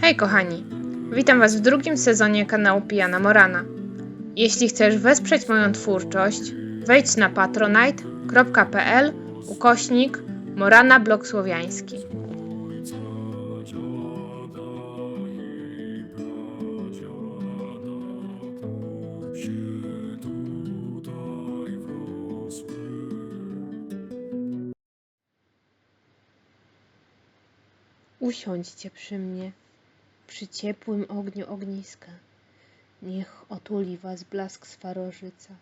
Hej kochani, witam Was w drugim sezonie kanału Pijana Morana. Jeśli chcesz wesprzeć moją twórczość, wejdź na patronite.pl ukośnik Morana Blok Słowiański. Usiądźcie przy mnie, przy ciepłym ogniu ogniska. Niech otuli was blask swarożyca.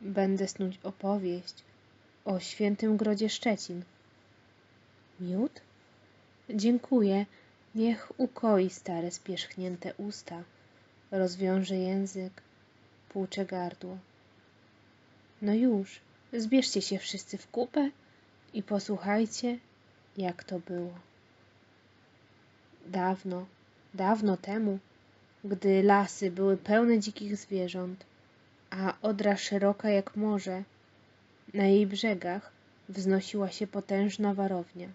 Będę snuć opowieść o świętym grodzie Szczecin. Miód? Dziękuję. Niech ukoi stare spierzchnięte usta, rozwiąże język, płucze gardło. No już, zbierzcie się wszyscy w kupę i posłuchajcie, jak to było. Dawno, dawno temu, gdy lasy były pełne dzikich zwierząt, a Odra szeroka jak morze, na jej brzegach wznosiła się potężna warownia,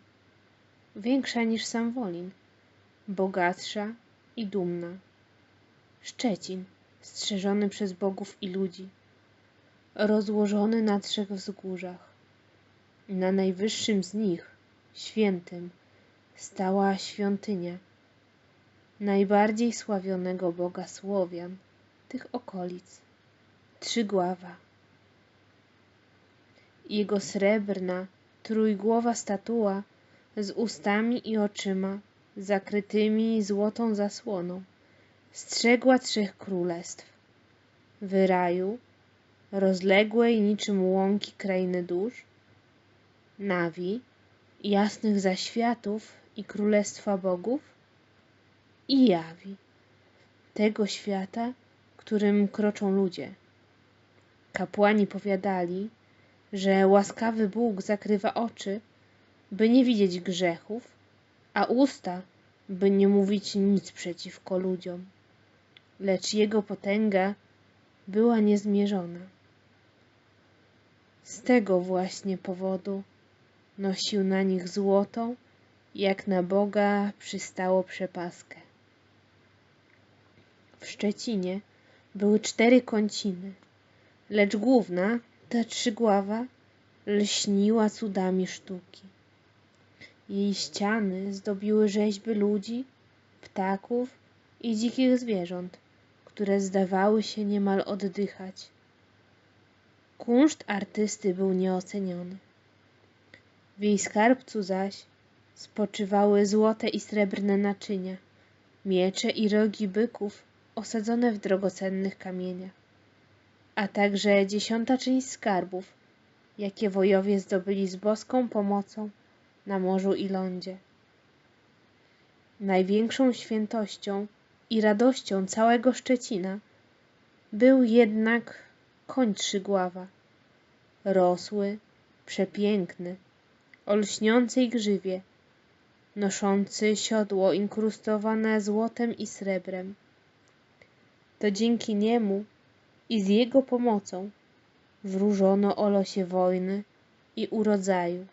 większa niż sam Wolin, bogatsza i dumna. Szczecin, strzeżony przez bogów i ludzi, rozłożony na trzech wzgórzach. Na najwyższym z nich, świętym, stała świątynia najbardziej sławionego boga Słowian tych okolic, Trzygława. Jego srebrna, trójgłowa statua z ustami i oczyma zakrytymi złotą zasłoną strzegła trzech królestw. W raju, rozległej niczym łąki krainy dusz, Nawi, jasnych zaświatów i królestwa bogów i jawi tego świata, którym kroczą ludzie. Kapłani powiadali, że łaskawy Bóg zakrywa oczy, by nie widzieć grzechów, a usta, by nie mówić nic przeciwko ludziom. Lecz jego potęga była niezmierzona. Z tego właśnie powodu nosił na nich złotą, jak na Boga przystało przepaskę. W Szczecinie były cztery kąciny, lecz główna, ta trzygława, lśniła cudami sztuki. Jej ściany zdobiły rzeźby ludzi, ptaków i dzikich zwierząt, które zdawały się niemal oddychać. Kunszt artysty był nieoceniony. W jej skarbcu zaś spoczywały złote i srebrne naczynia, miecze i rogi byków osadzone w drogocennych kamieniach, a także dziesiąta część skarbów, jakie wojowie zdobyli z boską pomocą na morzu i lądzie. Największą świętością i radością całego Szczecina był jednak koń trzygława, rosły, przepiękny, o lśniącej grzywie, noszący siodło inkrustowane złotem i srebrem. To dzięki niemu i z jego pomocą wróżono o losie wojny i urodzaju.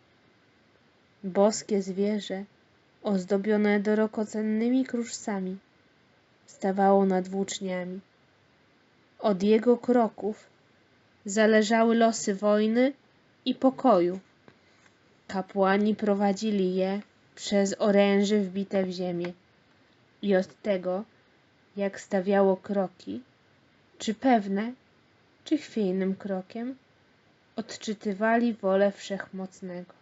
Boskie zwierzę, ozdobione drogocennymi kruszcami, stawało nad włóczniami. Od jego kroków zależały losy wojny i pokoju. Kapłani prowadzili je przez oręże wbite w ziemię i od tego, jak stawiało kroki, czy pewne, czy chwiejnym krokiem, odczytywali wolę Wszechmocnego.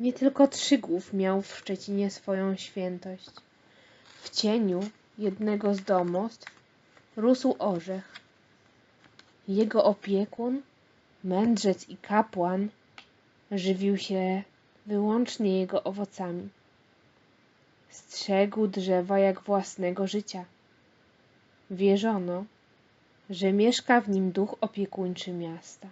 Nie tylko Trzygłów miał w Szczecinie swoją świętość. W cieniu jednego z domostw rósł orzech. Jego opiekun, mędrzec i kapłan żywił się wyłącznie jego owocami. Strzegł drzewa jak własnego życia. Wierzono, że mieszka w nim duch opiekuńczy miasta.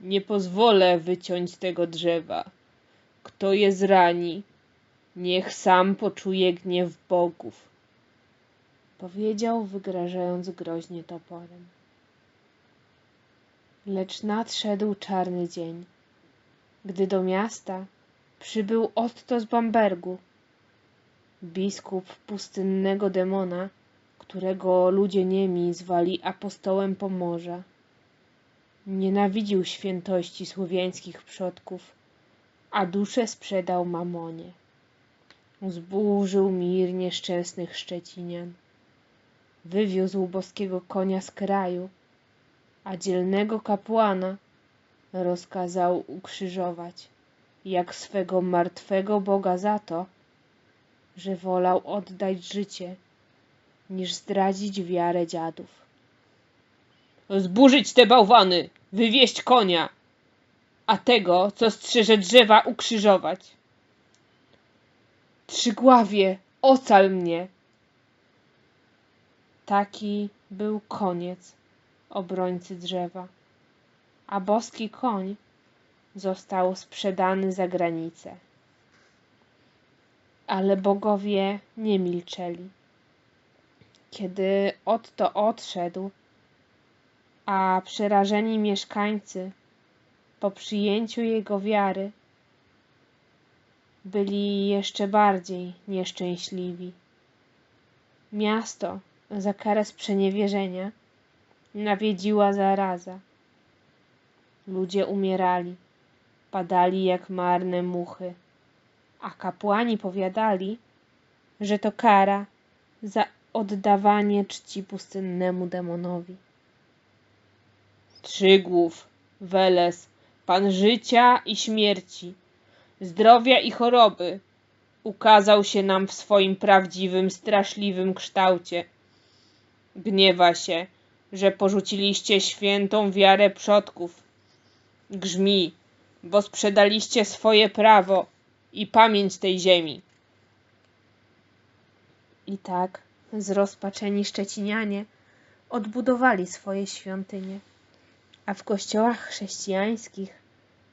Nie pozwolę wyciąć tego drzewa. Kto je zrani, niech sam poczuje gniew bogów. Powiedział, wygrażając groźnie toporem. Lecz nadszedł czarny dzień, gdy do miasta przybył Otto z Bambergu, biskup pustynnego demona, którego ludzie niemi zwali apostołem Pomorza. Nienawidził świętości słowiańskich przodków, a duszę sprzedał mamonie. Zburzył mir nieszczęsnych Szczecinian. Wywiózł boskiego konia z kraju, a dzielnego kapłana rozkazał ukrzyżować, jak swego martwego Boga za to, że wolał oddać życie, niż zdradzić wiarę dziadów. Zburzyć te bałwany, wywieźć konia, a tego, co strzeże drzewa, ukrzyżować. Trzygławie, ocal mnie! Taki był koniec obrońcy drzewa, a boski koń został sprzedany za granicę. Ale bogowie nie milczeli. Kiedy Otto odszedł, a przerażeni mieszkańcy po przyjęciu jego wiary byli jeszcze bardziej nieszczęśliwi. Miasto za karę sprzeniewierzenia nawiedziła zaraza. Ludzie umierali, padali jak marne muchy, a kapłani powiadali, że to kara za oddawanie czci pustynnemu demonowi. Trzygłów, Weles, Pan życia i śmierci, zdrowia i choroby, ukazał się nam w swoim prawdziwym, straszliwym kształcie. Gniewa się, że porzuciliście świętą wiarę przodków. Grzmi, bo sprzedaliście swoje prawo i pamięć tej ziemi. I tak zrozpaczeni Szczecinianie odbudowali swoje świątynie, a w kościołach chrześcijańskich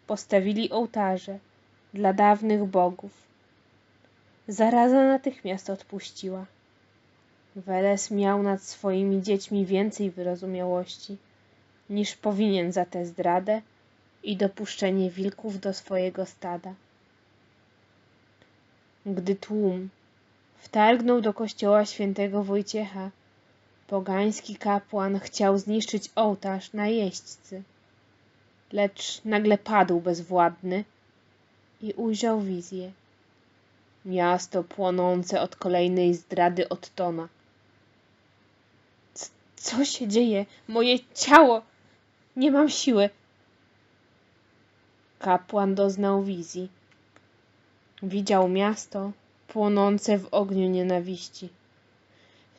postawili ołtarze dla dawnych bogów. Zaraza natychmiast odpuściła. Weles miał nad swoimi dziećmi więcej wyrozumiałości, niż powinien za tę zdradę i dopuszczenie wilków do swojego stada. Gdy tłum wtargnął do kościoła świętego Wojciecha, pogański kapłan chciał zniszczyć ołtarz na jeźdźcy, lecz nagle padł bezwładny i ujrzał wizję. Miasto płonące od kolejnej zdrady Ottona. Co się dzieje? Moje ciało! Nie mam siły. Kapłan doznał wizji. Widział miasto płonące w ogniu nienawiści.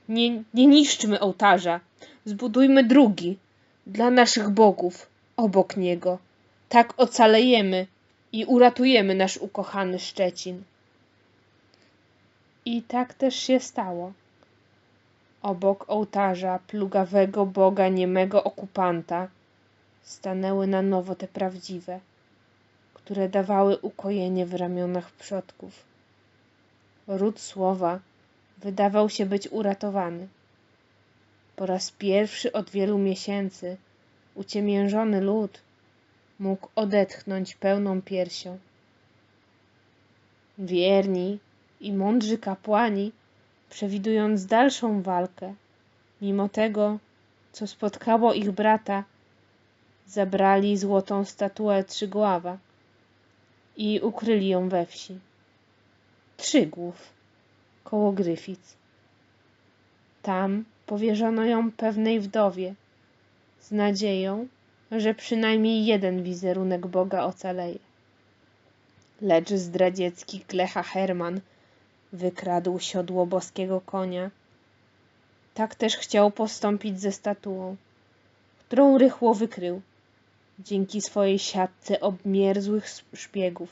Nie, nie niszczmy ołtarza. Zbudujmy drugi dla naszych bogów obok niego. Tak ocalejemy i uratujemy nasz ukochany Szczecin. I tak też się stało. Obok ołtarza plugawego boga niemego okupanta stanęły na nowo te prawdziwe, które dawały ukojenie w ramionach przodków. Ród słowa wydawał się być uratowany. Po raz pierwszy od wielu miesięcy uciemiężony lud mógł odetchnąć pełną piersią. Wierni i mądrzy kapłani przewidując dalszą walkę, mimo tego, co spotkało ich brata, zabrali złotą statuę Trzygława i ukryli ją we wsi. Trzygłów, koło Gryfic. Tam powierzono ją pewnej wdowie, z nadzieją, że przynajmniej jeden wizerunek Boga ocaleje. Lecz zdradziecki Klecha Herman wykradł siodło boskiego konia. Tak też chciał postąpić ze statuą, którą rychło wykrył, dzięki swojej siatce obmierzłych szpiegów,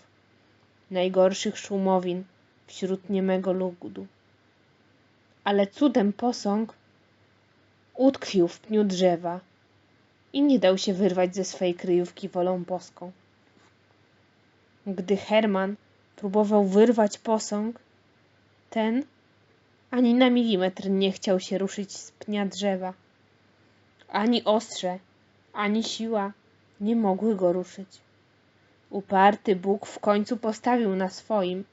najgorszych szumowin wśród niemego ludu. Ale cudem posąg utkwił w pniu drzewa i nie dał się wyrwać ze swej kryjówki wolą boską. Gdy Herman próbował wyrwać posąg, ten ani na milimetr nie chciał się ruszyć z pnia drzewa. Ani ostrze, ani siła nie mogły go ruszyć. Uparty Bóg w końcu postawił na swoim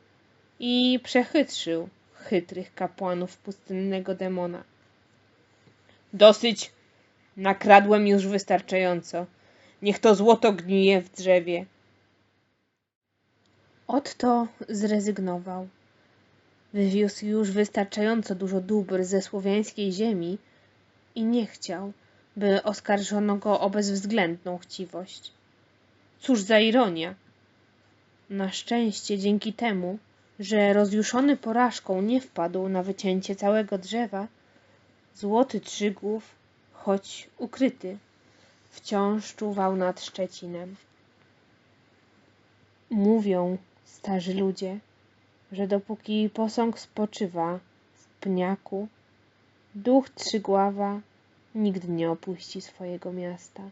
i przechytrzył chytrych kapłanów pustynnego demona. Dosyć. Nakradłem już wystarczająco. Niech to złoto gnije w drzewie. Otto zrezygnował. Wywiózł już wystarczająco dużo dóbr ze słowiańskiej ziemi i nie chciał, by oskarżono go o bezwzględną chciwość. Cóż za ironia! Na szczęście dzięki temu, że rozjuszony porażką nie wpadł na wycięcie całego drzewa, złoty trzygłów, choć ukryty, wciąż czuwał nad Szczecinem. Mówią starzy ludzie, że dopóki posąg spoczywa w pniaku, duch Trzygława nigdy nie opuści swojego miasta.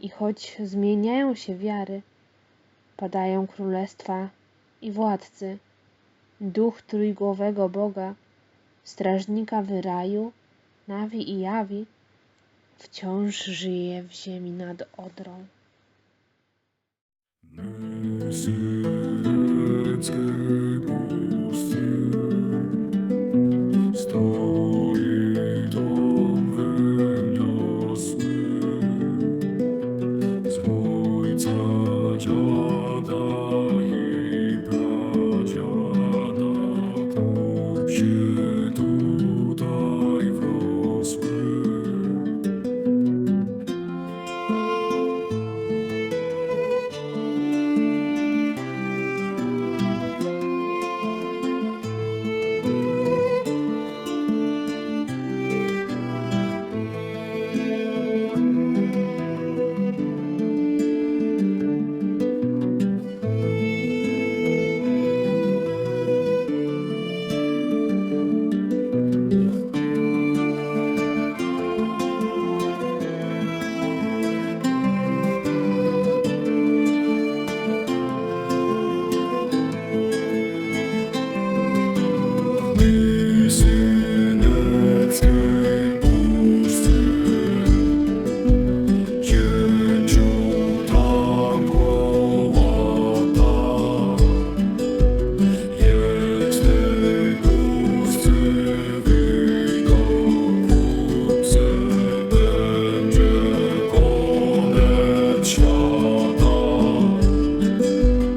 I choć zmieniają się wiary, padają królestwa i władcy, duch trójgłowego Boga, strażnika wyraju, Nawi i Jawi, wciąż żyje w ziemi nad Odrą.